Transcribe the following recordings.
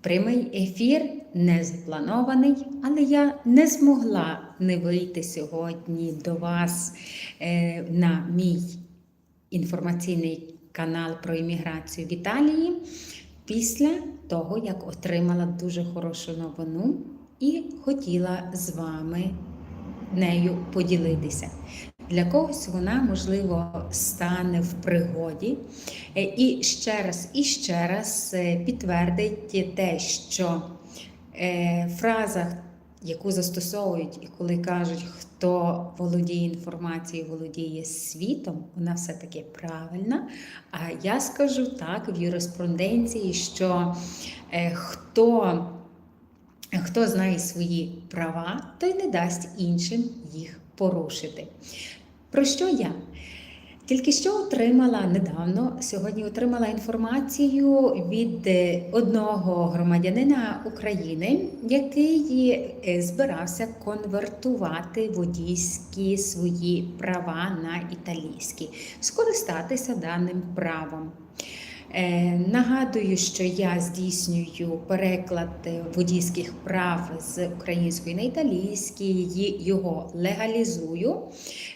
Прямий ефір не запланований, але я не змогла не вийти сьогодні до вас е, на мій інформаційний канал про імміграцію в Італії після того, як отримала дуже хорошу новину і хотіла з вами нею поділитися. Для когось вона, можливо, стане в пригоді. Е, І ще раз, і ще раз е, підтвердить те, що е, фраза, яку застосовують, і коли кажуть, хто володіє інформацією, володіє світом, вона все-таки правильна. А я скажу так в юриспруденції, що хто, хто знає свої права, той не дасть іншим їх порушити. Про що я? Тільки що отримала недавно, сьогодні отримала інформацію від е, одного громадянина України, який е, збирався конвертувати водійські свої права на італійські, скористатися даним правом. Е, Нагадую, що я здійснюю переклад водійських прав з української на італійський, його легалізую.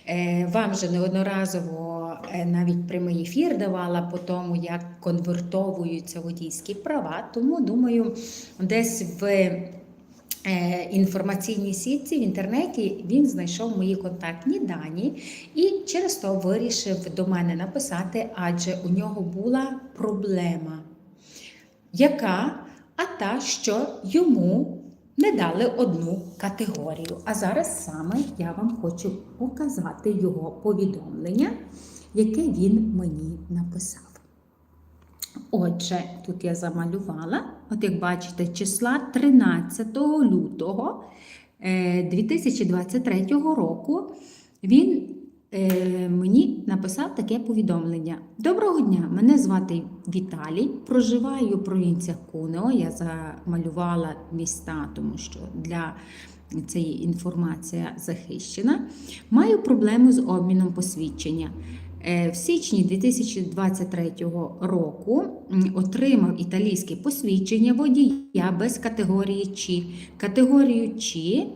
Е, Вам вже неодноразово е, навіть прямий ефір давала по тому, як конвертовуються водійські права. Тому думаю, десь в е, інформаційній сітці в інтернеті він знайшов мої контактні дані і через то вирішив до мене написати, адже у нього була проблема. Яка? А та, що йому не дали одну категорію. А зараз саме я вам хочу показати його повідомлення, яке він мені написав. Отже, тут я замалювала, от як бачите, числа 13 лютого е, 2023 року він е, мені написав таке повідомлення. Доброго дня! Мене звати Віталій. Проживаю в провінціях Кунео. Я замалювала міста, тому що для цієї інформація захищена. Маю проблему з обміном посвідчення. Е, В січні 2023 року отримав італійське посвідчення водія без категорії ЧІ. Категорію ЧІ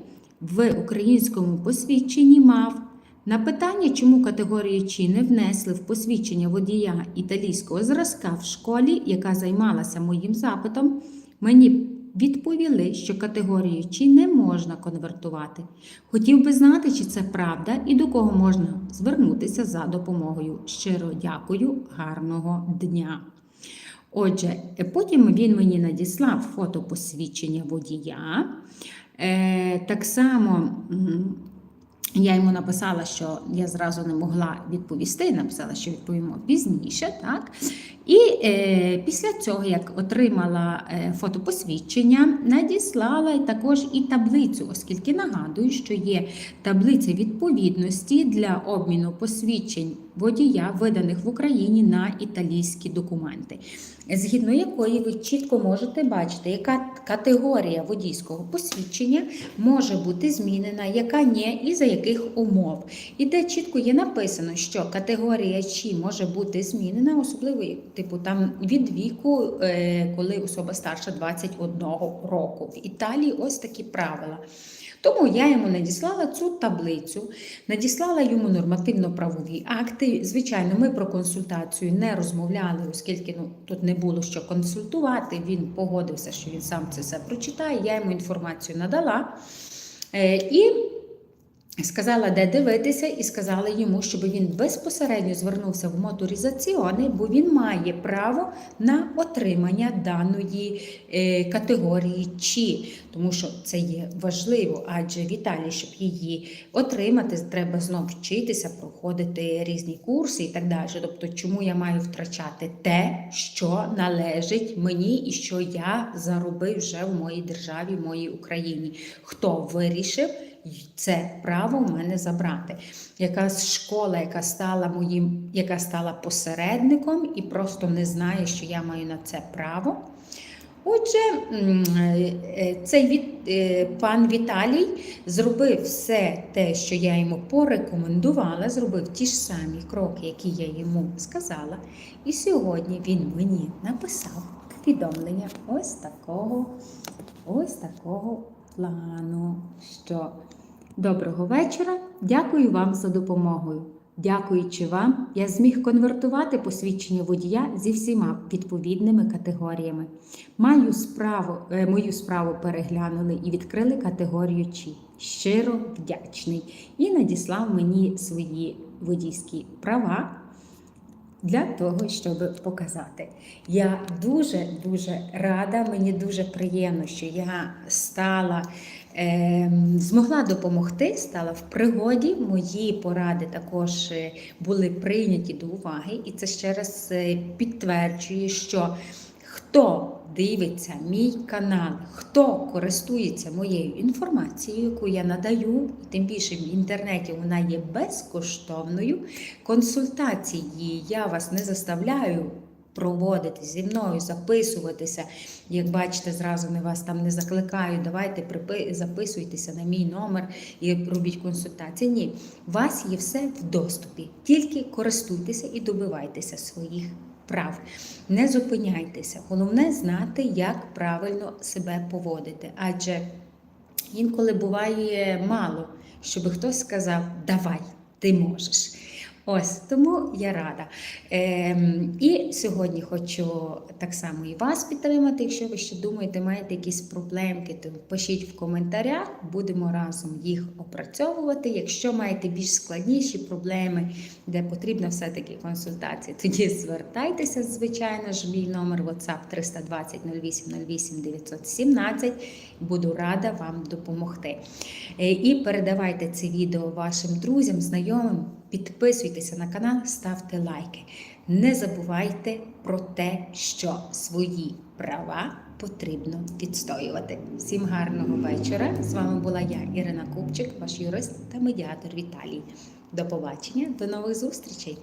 в українському посвідченні мав. На питання, чому категорію ЧІ не внесли в посвідчення водія італійського зразка в школі, яка займалася моїм запитом, мені відповіли, що категорію ЧІ не можна конвертувати. Хотів би знати, чи це правда і до кого можна звернутися за допомогою. Щиро дякую, гарного дня. Отже, е, потім він мені надіслав фото посвідчення водія. Е, так само. Я йому написала, що я зразу не могла відповісти, написала, що відповімо пізніше. Так? І е, після цього, як отримала е, фотопосвідчення, надіслала також і таблицю, оскільки нагадую, що є таблиця відповідності для обміну посвідчень водія, виданих в Україні на італійські документи, згідно якої ви чітко можете бачити, яка категорія водійського посвідчення може бути змінена, яка ні, і за яких умов. І де чітко є написано, що категорія ЧІ може бути змінена, особливо типу там від віку, е, коли особа старша 21 року. В Італії ось такі правила. Тому я йому надіслала цю таблицю, надіслала йому нормативно-правові акти. Звичайно, ми про консультацію не розмовляли, оскільки ну, тут не було що консультувати. Він погодився, що він сам це все прочитає. Я йому інформацію надала. Е, і Сказала, де дивитися, і сказала йому, щоб він безпосередньо звернувся в моторизаціони, бо він має право на отримання даної е, категорії ЧІ, тому що це є важливо, адже в Італії, щоб її отримати, треба знов вчитися, проходити різні курси і так далі. Тобто, чому я маю втрачати те, що належить мені і що я заробив вже в моїй державі, в моїй Україні? Хто вирішив? Це право в мене забрати. Якась школа, яка стала моїм, яка стала посередником і просто не знає, що я маю на це право. Отже, м, е, цей від, е, пан Віталій зробив все те, що я йому порекомендувала, зробив ті ж самі кроки, які я йому сказала. І сьогодні він мені написав повідомлення ось такого, ось такого плану. Що доброго вечора. Дякую вам за допомогою. Дякуючи вам, я зміг конвертувати посвідчення водія зі всіма відповідними категоріями. Маю справу, е, мою справу переглянули і відкрили категорію Чи. Щиро вдячний. І надіслав мені свої водійські права для того, щоб показати. Я дуже дуже рада, мені дуже приємно, що я стала. Е, Змогла допомогти, стала в пригоді. Мої поради також е, були прийняті до уваги, і це ще раз е, підтверджує, що хто дивиться мій канал, хто користується моєю інформацією, яку я надаю, і тим більше в інтернеті вона є безкоштовною. Консультації я вас не заставляю. Проводити зі мною, записуватися. Як бачите, зразу не вас там не закликаю. Давайте записуйтеся на мій номер і робіть консультації. Ні, у вас є все в доступі. Тільки користуйтеся і добивайтеся своїх прав. Не зупиняйтеся. Головне знати, як правильно себе поводити. Адже інколи буває мало, щоб хтось сказав Давай, ти можеш. Ось тому я рада. Ем, і сьогодні хочу так само і вас підтримати. Якщо ви ще думаєте, маєте якісь проблемки, то пишіть в коментарях, будемо разом їх опрацьовувати. Якщо маєте більш складніші проблеми, де потрібна все-таки консультація, тоді звертайтеся, звичайно ж, мій номер WhatsApp 320 08 08 917. Буду рада вам допомогти. Е, І передавайте це відео вашим друзям, знайомим. Підписуйтеся на канал, ставте лайки. Не забувайте про те, що свої права потрібно відстоювати. Всім гарного вечора. З вами була я, Ірина Купчик, ваш юрист та медіатор Віталій. До побачення, до нових зустрічей!